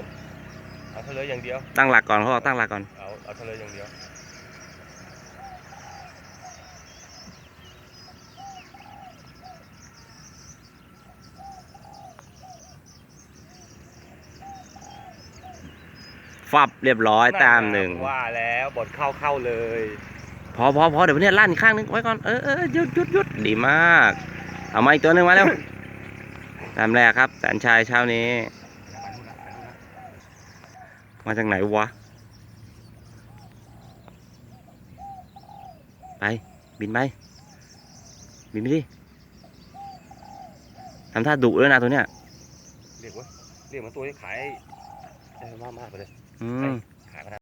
ะเลยอย่างเดียว ตั้งหลักก่อนเขาบอกตั้งหลักก่อน เอาเอาทะเลยอย่างเดียว ฟับเรียบร้อยตามหนึ่งว่าแล้วบทเข้าเข้าเลย พอพอพอเดี๋ยวเนี่ยลั่นอีกข้างนึงไว้ก่อน เออเออหยุดหยุดหยุดดีมาก เอามาอีกตัวหนึ่งมาเร็วตามแรกครับแสนชายเช้านี้ มาจากไหนวะ ไป บินไป บินไปดิทำท่าดุด้วยนะตัวเนี้ย เรียกว่าเรียกมาตัวที่ขายได้มากมากๆไปเลยอืม